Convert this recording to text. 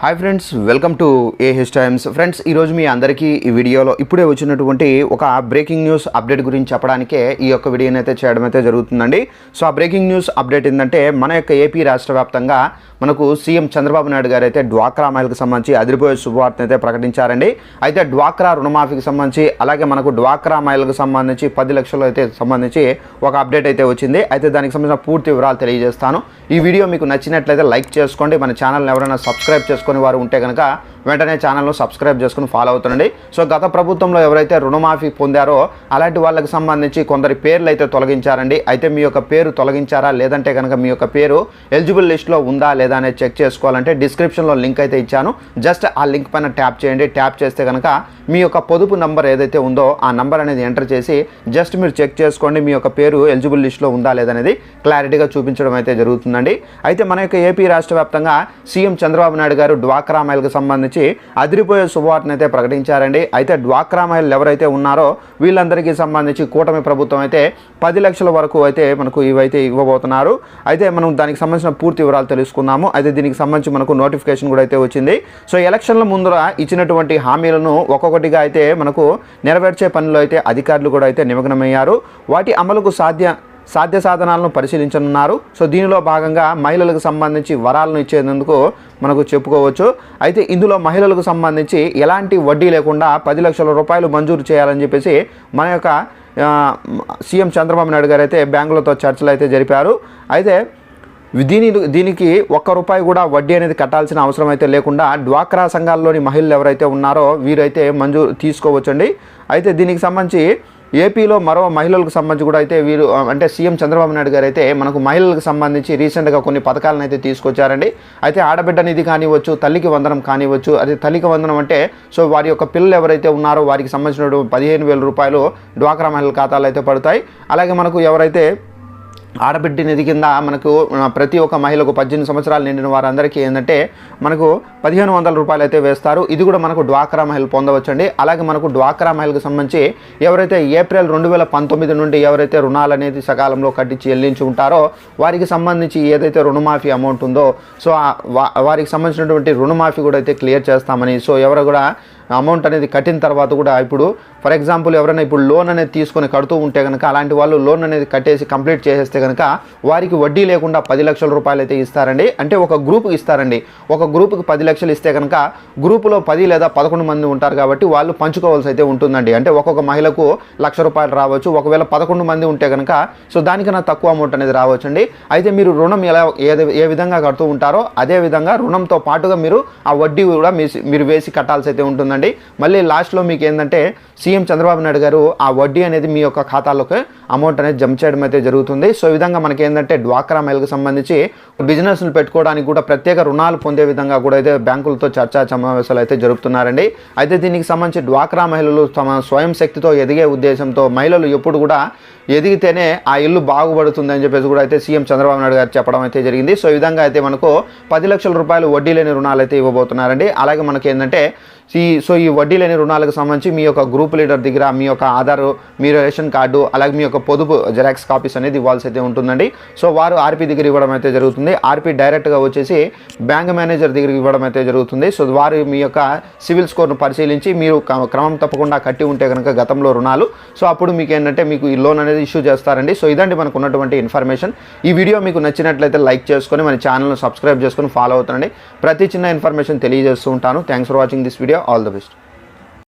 Hi friends welcome to ఏ హిస్ times friends ఈరోజు మీ అందరికీ ఈ వీడియోలో ఇప్పుడే వచ్చినటువంటి ఒక బ్రేకింగ్ న్యూస్ అప్డేట్ గురించి చెప్పడానికే ఈ యొక్క వీడియోని అయితే చేయడం అయితే జరుగుతుందండి. సో ఆ బ్రేకింగ్ న్యూస్ అప్డేట్ ఏంటంటే మన యొక్క ఏపీ రాష్ట్ర వ్యాప్తంగా మనకు సీఎం చంద్రబాబు నాయుడు గారు అయితే డ్వాక్రా మహిళకు సంబంధించి అదిరిపోయే శుభవార్తను అయితే ప్రకటించారండి. అయితే డ్వాక్రా రుణమాఫీకి సంబంధించి అలాగే మనకు డ్వాక్రా మహిళలకు సంబంధించి పది లక్షలు అయితే సంబంధించి ఒక అప్డేట్ అయితే వచ్చింది. అయితే దానికి సంబంధించిన పూర్తి వివరాలు తెలియజేస్తాను. ఈ వీడియో మీకు నచ్చినట్లయితే లైక్ చేసుకోండి. మన ఛానల్ని ఎవరైనా సబ్స్క్రైబ్ చేసుకునే వారు ఉంటే కనుక వెంటనే ఛానల్ను సబ్స్క్రైబ్ చేసుకుని ఫాలో అవుతుండండి. సో గత ప్రభుత్వంలో ఎవరైతే రుణమాఫీ పొందారో అలాంటి వాళ్ళకి సంబంధించి కొందరి పేర్లు అయితే తొలగించారండి. అయితే మీ యొక్క పేరు తొలగించారా? లేదంటే కనుక మీ యొక్క పేరు ఎలిజిబుల్ లిస్ట్లో ఉందా? లేదా అనేది చెక్ చేసుకోవాలంటే డిస్క్రిప్షన్లో లింక్ అయితే ఇచ్చాను. జస్ట్ ఆ లింక్ పైన ట్యాప్ చేయండి. ట్యాప్ చేస్తే కనుక మీ యొక్క పొదుపు నంబర్ ఏదైతే ఉందో ఆ నంబర్ అనేది ఎంటర్ చేసి జస్ట్ మీరు చెక్ చేసుకోండి మీ యొక్క పేరు ఎలిజిబుల్ లిస్ట్లో ఉందా? లేదనేది క్లారిటీగా చూపించడం అయితే జరుగుతుందండి. అయితే మన యొక్క ఏపీ రాష్ట్ర వ్యాప్తంగా సీఎం చంద్రబాబు నాయుడు గారు డ్వాక్రా మైల్కి సంబంధించి అదిరిపోయే శుభవార్తను అయితే ప్రకటించారండి. అయితే డ్వాక్రా మహిళలు ఎవరైతే ఉన్నారో వీళ్ళందరికీ సంబంధించి కూటమి ప్రభుత్వం అయితే పది లక్షల వరకు అయితే మనకు ఇవైతే ఇవ్వబోతున్నారు. అయితే మనం దానికి సంబంధించిన పూర్తి వివరాలు తెలుసుకుందాము. అయితే దీనికి సంబంధించి మనకు నోటిఫికేషన్ కూడా అయితే వచ్చింది. సో ఎలక్షన్ల ముందర ఇచ్చినటువంటి హామీలను ఒక్కొక్కటిగా అయితే మనకు నెరవేర్చే పనిలో అయితే అధికారులు కూడా అయితే నిమగ్నమయ్యారు. వాటి అమలుకు సాధ్య సాధ్య సాధనాలను పరిశీలించనున్నారు. సో దీనిలో భాగంగా మహిళలకు సంబంధించి వరాలను ఇచ్చేందుకు మనకు చెప్పుకోవచ్చు. అయితే ఇందులో మహిళలకు సంబంధించి ఎలాంటి వడ్డీ లేకుండా పది లక్షల రూపాయలు మంజూరు చేయాలని చెప్పేసి మన యొక్క సీఎం చంద్రబాబు నాయుడు గారు అయితే బ్యాంకులతో చర్చలు అయితే జరిపారు. అయితే దీని దీనికి ఒక్క రూపాయి కూడా వడ్డీ అనేది కట్టాల్సిన అవసరం అయితే లేకుండా డ్వాక్రా సంఘాల్లోని మహిళలు ఎవరైతే ఉన్నారో వీరైతే మంజూరు తీసుకోవచ్చండి. అయితే దీనికి సంబంధించి ఏపీలో మరో మహిళలకు సంబంధించి కూడా అయితే వీరు అంటే సీఎం చంద్రబాబు నాయుడు గారు అయితే మనకు మహిళలకు సంబంధించి రీసెంట్గా కొన్ని పథకాలను అయితే తీసుకొచ్చారండి. అయితే ఆడబిడ్డ నిధి కానివ్వచ్చు తల్లికి వందనం కానివ్వచ్చు అది తల్లికి వందనం అంటే సో వారి యొక్క పిల్లలు ఎవరైతే ఉన్నారో వారికి సంబంధించిన పదిహేను వేల రూపాయలు డ్వాక్రా మహిళల ఖాతాలు అయితే పడతాయి. అలాగే మనకు ఎవరైతే ఆడబిడ్డ నిధి కింద మనకు ప్రతి ఒక్క మహిళకు పద్దెనిమిది సంవత్సరాలు నిండిన వారందరికీ ఏంటంటే మనకు పదిహేను వందల రూపాయలు అయితే వేస్తారు. ఇది కూడా మనకు డ్వాక్రా మహిళ పొందవచ్చండి. అలాగే మనకు డ్వాక్రా మహిళకు సంబంధించి ఎవరైతే ఏప్రిల్ రెండు వేల పంతొమ్మిది నుండి ఎవరైతే రుణాలు అనేది సకాలంలో కట్టించి చెల్లించి ఉంటారో వారికి సంబంధించి ఏదైతే రుణమాఫీ అమౌంట్ ఉందో సో వా- వారికి సంబంధించినటువంటి రుణమాఫీ కూడా అయితే క్లియర్ చేస్తామని సో ఎవరు కూడా అమౌంట్ అనేది కట్టిన తర్వాత కూడా ఇప్పుడు ఫర్ ఎగ్జాంపుల్ ఎవరైనా ఇప్పుడు లోన్ అనేది తీసుకొని కడుతూ ఉంటే కనుక అలాంటి వాళ్ళు లోన్ అనేది కట్టేసి కంప్లీట్ చేసేస్తే కనుక వారికి వడ్డీ లేకుండా పది లక్షల రూపాయలు అయితే ఇస్తారండి. అంటే ఒక గ్రూప్కి ఇస్తారండి. ఒక గ్రూప్కి పది లక్షలు ఇస్తే కనుక గ్రూపులో పది లేదా పదకొండు మంది ఉంటారు కాబట్టి వాళ్ళు పంచుకోవాల్సి అయితే ఉంటుందండి. అంటే ఒక్కొక్క మహిళకు లక్ష రూపాయలు రావచ్చు. ఒకవేళ పదకొండు మంది ఉంటే కనుక సో దానికన్నా తక్కువ అమౌంట్ అనేది రావచ్చండి. అయితే మీరు రుణం ఎలా ఏ ఏ విధంగా కడుతూ ఉంటారో అదే విధంగా రుణంతో పాటుగా మీరు ఆ వడ్డీ కూడా మీరు వేసి కట్టాల్సి అయితే ఉంటుందండి. మళ్ళీ లాస్ట్లో మీకు ఏంటంటే సీఎం చంద్రబాబు నాయుడు గారు ఆ వడ్డీ అనేది మీ యొక్క ఖాతాలోకి అమౌంట్ అనేది జమ చేయడం అయితే జరుగుతుంది. సో ఈ విధంగా మనకి ఏంటంటే డ్వాక్రా మహిళకు సంబంధించి బిజినెస్లు పెట్టుకోవడానికి కూడా ప్రత్యేక రుణాలు పొందే విధంగా కూడా అయితే బ్యాంకులతో చర్చా సమావేశాలు అయితే జరుపుతున్నారండి. అయితే దీనికి సంబంధించి డ్వాక్రా మహిళలు తమ స్వయం శక్తితో ఎదిగే ఉద్దేశంతో మహిళలు ఎప్పుడు కూడా ఎదిగితేనే ఆ ఇల్లు బాగుపడుతుంది అని చెప్పేసి కూడా అయితే సీఎం చంద్రబాబు నాయుడు గారు చెప్పడం అయితే జరిగింది. సో ఈ విధంగా అయితే మనకు పది లక్షల రూపాయలు వడ్డీ లేని రుణాలు అయితే ఇవ్వబోతున్నారండి. అలాగే మనకి ఏంటంటే ఈ సో ఈ వడ్డీ లేని రుణాలకు సంబంధించి మీ యొక్క గ్రూప్ లీడర్ దగ్గర మీ యొక్క ఆధార్ మీ రేషన్ కార్డు అలాగే మీ యొక్క పొదుపు జెరాక్స్ కాపీస్ అనేది ఇవ్వాల్సి అయితే ఉంటుందండి. సో వారు ఆర్పీ దగ్గర ఇవ్వడం అయితే జరుగుతుంది. ఆర్పీ డైరెక్ట్గా వచ్చేసి బ్యాంక్ మేనేజర్ దగ్గరికి ఇవ్వడం అయితే జరుగుతుంది. సో వారు మీ యొక్క సివిల్ స్కోర్ను పరిశీలించి మీరు క్రమం తప్పకుండా కట్టి ఉంటే కనుక గతంలో రుణాలు. సో అప్పుడు మీకు ఏంటంటే మీకు ఈ లోన్ అనేది ఇష్యూ చేస్తారండి. సో ఇదండి మనకు ఉన్నటువంటి ఇన్ఫర్మేషన్ ఈ వీడియో మీకు నచ్చినట్లయితే లైక్ చేసుకొని మన ఛానల్ను సబ్స్క్రైబ్ చేసుకొని ఫాలో అవుతుండండి. ప్రతి చిన్న ఇన్ఫర్మేషన్ తెలియజేస్తూ ఉంటాను. Thanks for watching this video all the best.